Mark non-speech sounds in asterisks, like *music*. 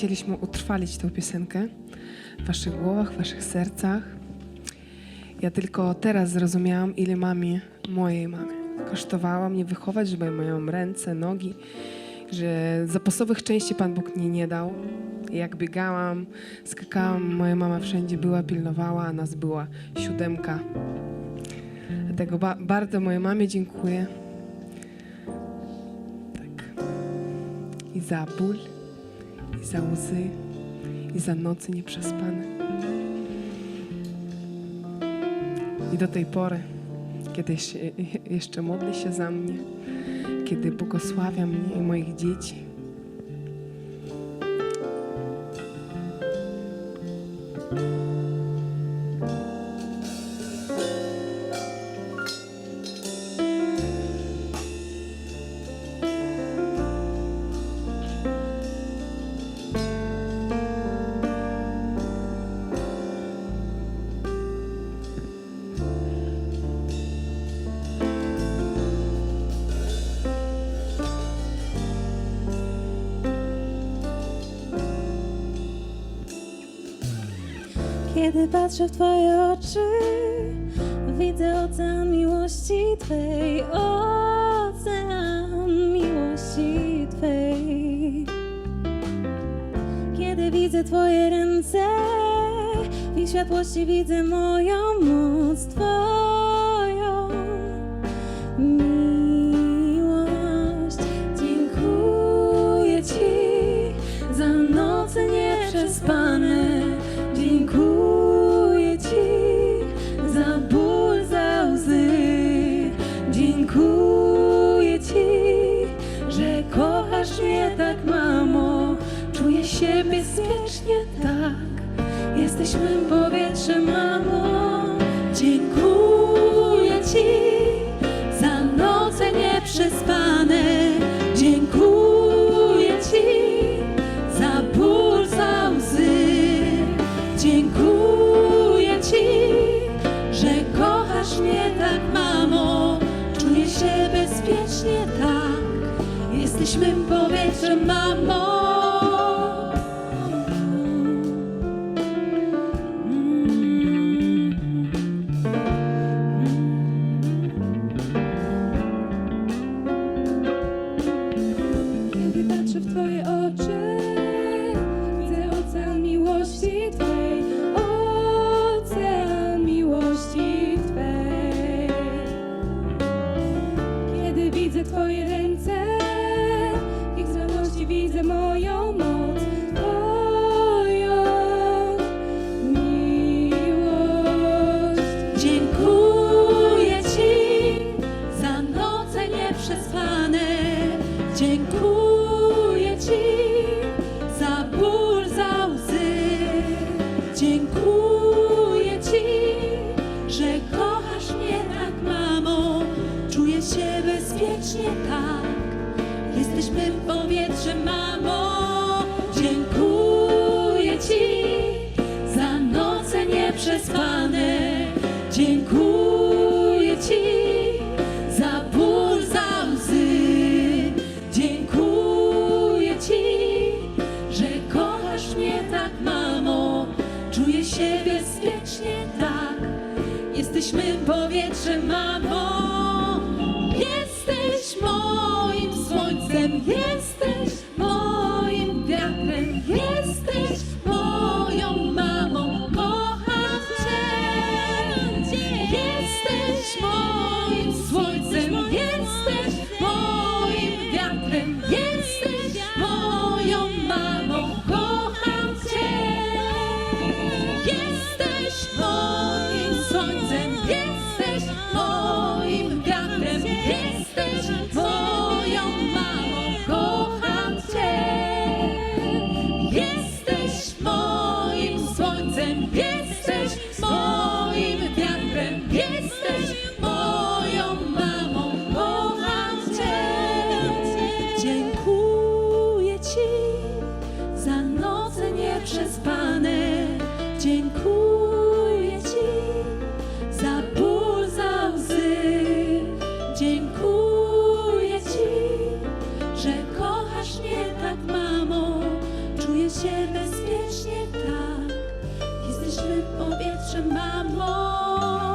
chcieliśmy utrwalić tę piosenkę w waszych głowach, w waszych sercach. Ja tylko teraz zrozumiałam, ile mamie, mojej mamy, kosztowała mnie wychować, żeby miałam ręce, nogi, że zapasowych części Pan Bóg mnie nie dał. Jak biegałam, skakałam, moja mama wszędzie była, pilnowała, a nas była siódemka. Dlatego ba- bardzo mojej mamie dziękuję. Tak. I za ból, i za łzy, i za nocy nieprzespane. I do tej pory, kiedy *laughs* jeszcze modli się za mnie, kiedy błogosławia mnie i moich dzieci. Kiedy patrzę w Twoje oczy, widzę ocean miłości Twej, ocean miłości Twej. Kiedy widzę Twoje ręce, w ich światłości widzę moją moc Twoją. Bezpiecznie tak. Jesteś mym powietrzem, mamo. Dziękuję Ci za noce nieprzespane. Dziękuję Ci za ból, za łzy. Dziękuję Ci, że kochasz mnie tak, mamo. Czuję się bezpiecznie tak. Jesteś mym powietrzem, mamo. Bezpiecznie tak. Jesteś mym powietrzem, mamo. Dziękuję Ci za noce nieprzespane. Dziękuję się bezpiecznie tak. Jesteś mym powietrzem, mamo. Jesteś moim słońcem, jesteś jesteś moim wiatrem, jesteś moją mamą. Kocham Cię. Dziękuję Ci za noce nieprzespane. Dziękuję Ci za ból, za łzy. Dziękuję Ci, że kochasz mnie tak, mamo. Czuję się Jesteśmy powietrzem, mamo.